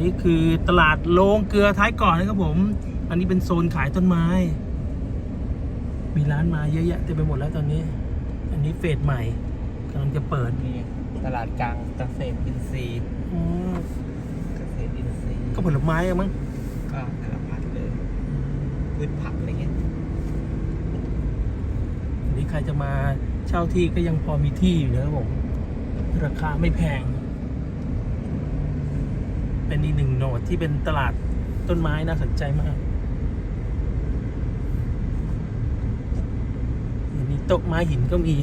นี้คือตลาดโรงเกลือท้ายเก่อนนะครับผม อันนี้เป็นโซนขายต้นไม้ มีร้านมาเยอะแยะเต็มไปหมดแล้วตอนนี้ อันนี้เฟสใหม่กำลังจะเปิดมีตลาดกลางเกษตรอินทรีย์อ๋อเกษตรอินทรีย์ก็ผลไม้อะมั้งก็สารพัดเลยพืชผักอะไรเงี้ยอันนี้ใครจะมาเช่าที่ก็ยังพอมีที่อยู่นะครับผมราคาไม่แพง เป็นอีกหนึ่งโหนดที่เป็นตลาดต้นไม้น่าสนใจมาก มีโต๊ะไม้หินก็มี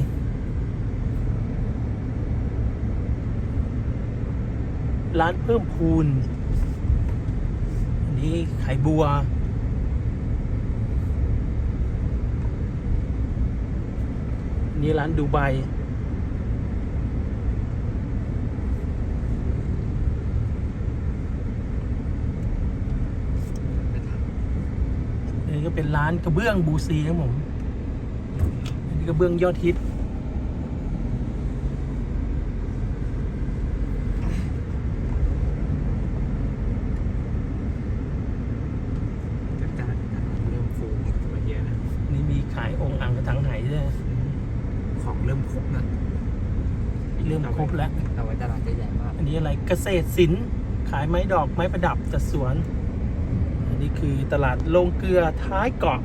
ร้านเพิ่มพูน อันนี้ขายบัวนนี้ร้านดูไบ อันนี้ ก็เป็นร้านกระเบื้องบูซีครับผมอันนี้กระเบื้องยอดฮิตตลาดเริ่มฟูมาเยอะนะ นี่มีขายองค์อ่างกระถังไหด้วยของเริ่มครบนะเริ่มครบแล้ว แต่ว่าตลาดจะใหญ่มาก อันนี้อะไรเกษตรศิลป์ขายไม้ดอกไม้ประดับจัดสวนอัน นี่คือตลาดโรงเกลือท้ายเกาะ